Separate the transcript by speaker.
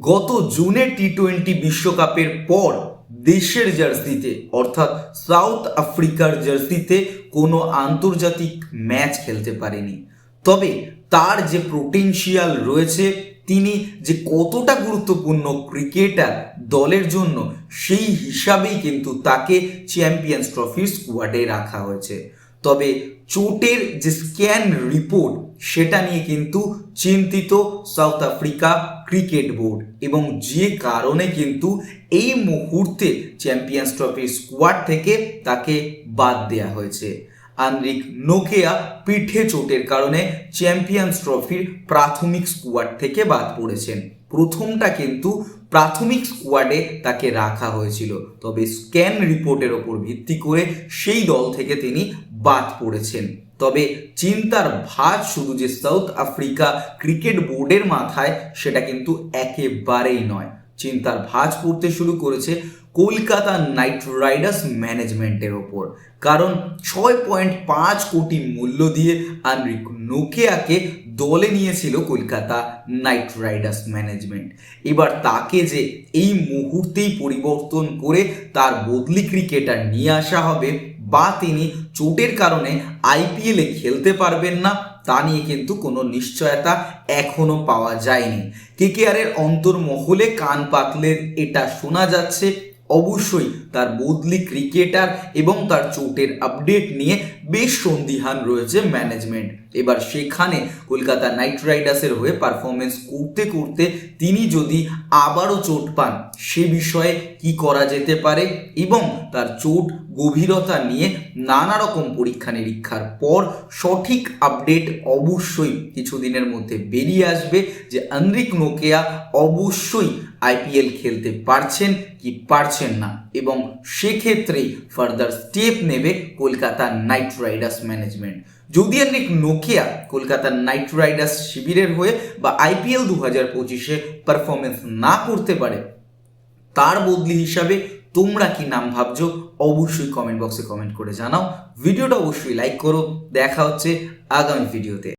Speaker 1: গত জুনে T twenty বিশ্বকাপের পর দেশের জার্সিতে, অর্থাৎ সাউথ আফ্রিকার জার্সিতে কোনো আন্তর্জাতিক ম্যাচ খেলতে পারেনি। তবে তার যে পোটেনশিয়াল রয়েছে, তিনি যে কতটা গুরুত্বপূর্ণ ক্রিকেটার দলের জন্য, সেই হিসাবেই কিন্তু তাকে চ্যাম্পিয়ন্স ট্রফির স্কোয়াডে রাখা হয়েছে। তবে চোটের যে স্ক্যান রিপোর্ট, সেটা নিয়ে কিন্তু চিন্তিত সাউথ আফ্রিকা ক্রিকেট বোর্ড। এবং যে কারণে কিন্তু এই মুহূর্তে চ্যাম্পিয়ন্স ট্রফির স্কোয়াড থেকে তাকে বাদ দেয়া হয়েছে। আন্দ্রিক নোকেয়া পিঠে চোটের কারণে চ্যাম্পিয়ন্স ট্রফির প্রাথমিক স্কোয়াড থেকে বাদ পড়েছেন। প্রথমটা কিন্তু প্রাথমিক স্কোয়াডে তাকে রাখা হয়েছিল। তবে স্ক্যান রিপোর্টের ওপর ভিত্তি করে সেই দল থেকে তিনি বাদ পড়েছেন। তবে চিন্তার ভাঁজ শুধু যে সাউথ আফ্রিকা ক্রিকেট বোর্ডের মাথায় সেটা কিন্তু একেবারেই নয়। চিন্তার ভাঁজ পড়তে শুরু করেছে কলকাতা নাইট রাইডার্স ম্যানেজমেন্টের ওপর। কারণ ছয় পয়েন্ট পাঁচ কোটি মূল্য দিয়ে আনরিক নোকিয়াকে দলে নিয়েছিল কলকাতা নাইট রাইডার্স ম্যানেজমেন্ট। এবার তাকে যে এই মুহূর্তেই পরিবর্তন করে তার বদলি ক্রিকেটার নিয়ে আসা হবে বা তিনি চোটের কারণে আইপিএলে খেলতে পারবেন না, তা নিয়ে কিন্তু কোনো নিশ্চয়তা এখনও পাওয়া যায়নি। কেকেআরের অন্তর্মহলে কান পাতলের এটা শোনা যাচ্ছে। অবশ্যই তার বদলি ক্রিকেটার এবং তার চোটের আপডেট নিয়ে বেশ সন্দিহান রয়েছে ম্যানেজমেন্ট এবার সেখানে কলকাতা নাইট রাইডার্সের হয়ে পারফরমেন্স করতে করতে তিনি যদি আবারও চোট পান, সে বিষয়ে কি করা যেতে পারে এবং তার চোট গভীরতা নিয়ে নানা রকম পরীক্ষা নিরীক্ষার পর সঠিক আপডেট অবশ্যই কিছুদিনের মধ্যে বেরিয়ে আসবে যে আন্দ্রিক নোকেয়া অবশ্যই আইপিএল খেলতে পারছেন কি পারছেন না। এবং সেক্ষেত্রেই ফার্দার স্টেপ নেবে কলকাতা নাইট রাইডার্স ম্যানেজমেন্ট যদি আন্দ্রিক নোকিয়া কলকাতা নাইট রাইডার্স শিবিরের হয়ে বা আইপিএল দু হাজার পঁচিশে পারফরমেন্স না করতে পারে, তার বদলি হিসাবে তোমরা কি নাম ভাবছ অবশ্যই কমেন্ট বক্সে কমেন্ট করে জানাও। ভিডিওটা অবশ্যই লাইক করো। দেখা হচ্ছে আগামী ভিডিওতে